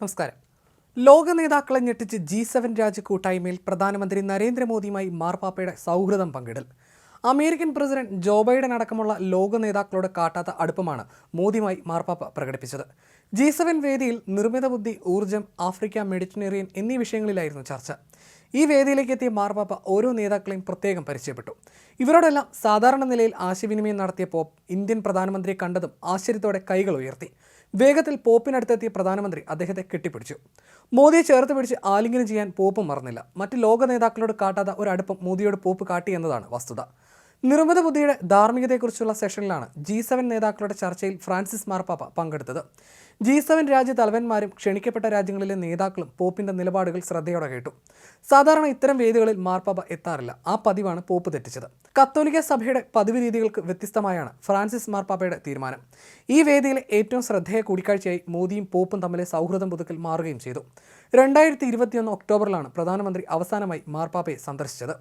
നമസ്കാരം. ലോക നേതാക്കളെ ഞെട്ടിച്ച് ജി സെവൻ രാജ്യ കൂട്ടായ്മയിൽ പ്രധാനമന്ത്രി നരേന്ദ്രമോദിയുമായി മാർപ്പാപ്പയുടെ സൗഹൃദം പങ്കിടൽ. അമേരിക്കൻ പ്രസിഡന്റ് ജോ ബൈഡൻ അടക്കമുള്ള ലോക നേതാക്കളോട് കാട്ടാത്ത അടുപ്പമാണ് മോദിയുമായി മാർപ്പാപ്പ പ്രകടിപ്പിച്ചത്. ജി സെവൻ വേദിയിൽ നിർമ്മിത ബുദ്ധി ഊർജം ആഫ്രിക്ക മെഡിറ്ററേനിയൻ എന്നീ വിഷയങ്ങളിലായിരുന്നു ചർച്ച. ഈ വേദിയിലേക്ക് എത്തിയ മാർപ്പാപ്പ ഓരോ നേതാക്കളെയും പ്രത്യേകം പരിചയപ്പെട്ടു. ഇവരോടെല്ലാം സാധാരണ നിലയിൽ ആശയവിനിമയം നടത്തിയ പോപ്പ് ഇന്ത്യൻ പ്രധാനമന്ത്രിയെ കണ്ടതും ആശ്ചര്യത്തോടെ കൈകൾ ഉയർത്തി. വേഗത്തിൽ പോപ്പിനടുത്തെത്തിയ പ്രധാനമന്ത്രി അദ്ദേഹത്തെ കെട്ടിപ്പിടിച്ചു. മോദിയെ ചേർത്ത് പിടിച്ച് ആലിംഗനം ചെയ്യാൻ പോപ്പ് മറന്നില്ല. മറ്റ് ലോക നേതാക്കളോട് കാട്ടാത്ത ഒരു അടുപ്പം മോദിയോട് പോപ്പ് കാട്ടി എന്നതാണ് വസ്തുത. നിർമ്മിത ബുദ്ധിയുടെ ധാർമ്മികതയെക്കുറിച്ചുള്ള സെഷനിലാണ് ജി സെവൻ നേതാക്കളുടെ ചർച്ചയിൽ ഫ്രാൻസിസ് മാർപ്പാപ്പ പങ്കെടുത്തത്. ജി സെവൻ രാജ്യ തലവന്മാരും ക്ഷണിക്കപ്പെട്ട രാജ്യങ്ങളിലെ നേതാക്കളും പോപ്പിന്റെ നിലപാടുകൾ ശ്രദ്ധയോടെ കേട്ടു. സാധാരണ ഇത്തരം വേദികളിൽ മാർപ്പാപ്പ എത്താറില്ല. ആ പതിവാണ് പോപ്പ് തെറ്റിച്ചത്. കത്തോലിക്ക സഭയുടെ പതിവ് രീതികൾക്ക് വ്യത്യസ്തമായാണ് ഫ്രാൻസിസ് മാർപ്പാപ്പയുടെ തീരുമാനം. ഈ വേദിയിലെ ഏറ്റവും ശ്രദ്ധേയ കൂടിക്കാഴ്ചയായി മോദിയും പോപ്പും തമ്മിലെ സൗഹൃദം പുതുക്കൽ മാറുകയും ചെയ്തു. രണ്ടായിരത്തി ഇരുപത്തിയൊന്ന് ഒക്ടോബറിലാണ് പ്രധാനമന്ത്രി അവസാനമായി മാർപ്പാപ്പയെ സന്ദർശിച്ചത്.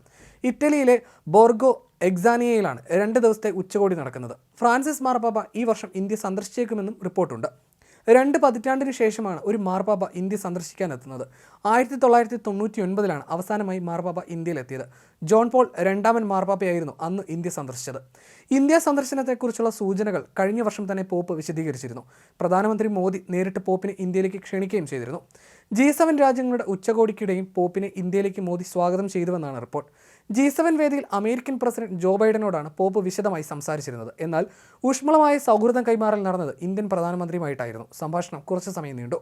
ഇറ്റലിയിലെ ബോർഗോ എക്സാനിയയിലാണ് രണ്ട് ദിവസത്തെ ഉച്ചകോടി നടക്കുന്നത്. ഫ്രാൻസിസ് മാർപ്പാപ്പ ഈ വർഷം ഇന്ത്യ സന്ദർശിച്ചേക്കുമെന്നും റിപ്പോർട്ടുണ്ട്. രണ്ട് പതിറ്റാണ്ടിന് ശേഷമാണ് ഒരു മാർപ്പാപ്പ ഇന്ത്യ സന്ദർശിക്കാൻ എത്തുന്നത് ആയിരത്തി തൊള്ളായിരത്തി തൊണ്ണൂറ്റി ഒൻപതിലാണ് അവസാനമായി മാർപ്പാപ്പ ഇന്ത്യയിലെത്തിയത്. ജോൺ പോൾ രണ്ടാമൻ മാർപ്പാപ്പയായിരുന്നു അന്ന് ഇന്ത്യ സന്ദർശിച്ചത്. ഇന്ത്യ സന്ദർശനത്തെക്കുറിച്ചുള്ള സൂചനകൾ കഴിഞ്ഞ വർഷം തന്നെ പോപ്പ് വിശദീകരിച്ചിരുന്നു. പ്രധാനമന്ത്രി മോദി നേരിട്ട് പോപ്പിനെ ഇന്ത്യയിലേക്ക് ക്ഷണിക്കുകയും ചെയ്തിരുന്നു. ജി സെവൻ രാജ്യങ്ങളുടെ ഉച്ചകോടിക്കിടെയും പോപ്പിനെ ഇന്ത്യയിലേക്ക് മോദി സ്വാഗതം ചെയ്തുവെന്നാണ് റിപ്പോർട്ട്. ജി സെവൻ വേദിയിൽ അമേരിക്കൻ പ്രസിഡന്റ് ജോ ബൈഡനോടാണ് പോപ്പ് വിശദമായി സംസാരിച്ചിരുന്നത്. എന്നാൽ ഊഷ്മളമായ സൗഹൃദം കൈമാറൽ നടന്നത് ഇന്ത്യൻ പ്രധാനമന്ത്രിയുമായിട്ടായിരുന്നു. സംഭാഷണം കുറച്ച് സമയം നീണ്ടു.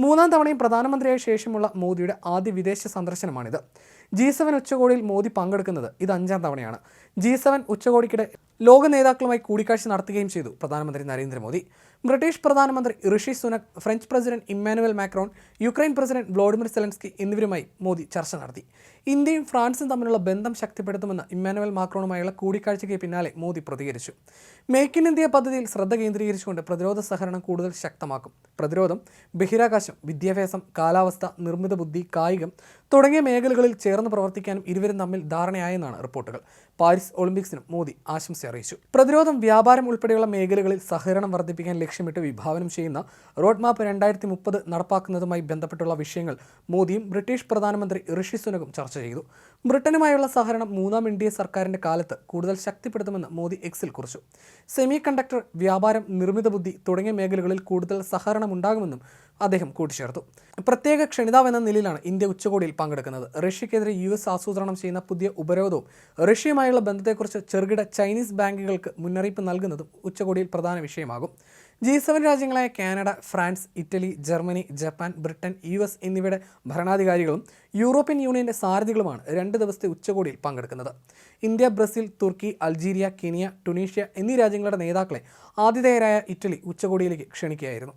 മൂന്നാം തവണയും പ്രധാനമന്ത്രിയായ ശേഷമുള്ള മോദിയുടെ ആദ്യ വിദേശ സന്ദർശനമാണിത്. ജി സെവൻ ഉച്ചകോടിയിൽ മോദി പങ്കെടുക്കുന്നത് ഇത് അഞ്ചാം തവണയാണ്. ജി സെവൻ ഉച്ചകോടിക്കിടെ ലോക നേതാക്കളുമായി കൂടിക്കാഴ്ച നടത്തുകയും ചെയ്തു പ്രധാനമന്ത്രി നരേന്ദ്രമോദി. ബ്രിട്ടീഷ് പ്രധാനമന്ത്രി Rishi Sunak French president Emmanuel Macron Ukraine president Volodymyr Zelensky എന്നിവരുമായി മോദി ചർച്ച നടത്തി. ഇന്ത്യയും ഫ്രാൻസും തമ്മിലുള്ള ബന്ധം ശക്തിപ്പെടുത്തുമെന്ന് ഇമ്മാനുവൽ മാക്രോണുമായുള്ള കൂടിക്കാഴ്ചയ്ക്ക് പിന്നാലെ മോദി പ്രതികരിച്ചു. മേക്ക് ഇൻ ഇന്ത്യ പദ്ധതിയിൽ ശ്രദ്ധ കേന്ദ്രീകരിച്ചുകൊണ്ട് പ്രതിരോധ സഹകരണം കൂടുതൽ ശക്തമാക്കും. പ്രതിരോധം ബഹിരാകാശം വിദ്യാഭ്യാസം കാലാവസ്ഥ നിർമ്മിത ബുദ്ധി കായികം തുടങ്ങിയ മേഖലകളിൽ ചേർന്ന് പ്രവർത്തിക്കാനും ഇരുവരും തമ്മിൽ ധാരണയായെന്നാണ് റിപ്പോർട്ടുകൾ. പാരീസ് ഒളിമ്പിക്സിനും മോദി ആശംസ അറിയിച്ചു. പ്രതിരോധം വ്യാപാരം ഉൾപ്പെടെയുള്ള മേഖലകളിൽ സഹകരണം വർദ്ധിപ്പിക്കാൻ ലക്ഷ്യമിട്ട് വിഭാവനം ചെയ്യുന്ന റോഡ് മാപ്പ് രണ്ടായിരത്തി മുപ്പത് നടപ്പാക്കുന്നതുമായി ബന്ധപ്പെട്ടുള്ള വിഷയങ്ങൾ മോദിയും ബ്രിട്ടീഷ് പ്രധാനമന്ത്രി ഋഷി സുനകും ചർച്ച ചെയ്തു. ബ്രിട്ടനുമായുള്ള സഹകരണം മൂന്നാം ഇന്ത്യ സർക്കാരിന്റെ കാലത്ത് കൂടുതൽ ശക്തിപ്പെടുത്തുമെന്ന് മോദി എക്സിൽ കുറിച്ചു. സെമി കണ്ടക്ടർ വ്യാപാരം നിർമ്മിത ബുദ്ധി തുടങ്ങിയ മേഖലകളിൽ കൂടുതൽ സഹകരണം ഉണ്ടാകുമെന്നും അദ്ദേഹം കൂട്ടിച്ചേർത്തു. പ്രത്യേക ക്ഷണിതാവ് എന്ന നിലയിലാണ് ഇന്ത്യ ഉച്ചകോടിയിൽ പങ്കെടുക്കുന്നത്. റഷ്യക്കെതിരെ യു എസ് ആസൂത്രണം ചെയ്യുന്ന പുതിയ ഉപരോധവും റഷ്യയുമായുള്ള ബന്ധത്തെക്കുറിച്ച് ചെറുകിട ചൈനീസ് ബാങ്കുകൾക്ക് മുന്നറിയിപ്പ് നൽകുന്നതും ഉച്ചകോടിയിൽ പ്രധാന വിഷയമാകും. G seven രാജ്യങ്ങളായ Canada France Italy Germany Japan Britain U S എന്നിവയുടെ ഭരണാധികാരികളും യൂറോപ്യൻ യൂണിയന്റെ സാരഥികളുമാണ് രണ്ട് ദിവസത്തെ ഉച്ചകോടിയിൽ പങ്കെടുക്കുന്നത്. India Brazil Turkey Algeria Kenya Tunisia എന്നീ രാജ്യങ്ങളുടെ നേതാക്കളെ ആതിഥേയരായ ഇറ്റലി ഉച്ചകോടിയിലേക്ക് ക്ഷണിക്കുകയായിരുന്നു.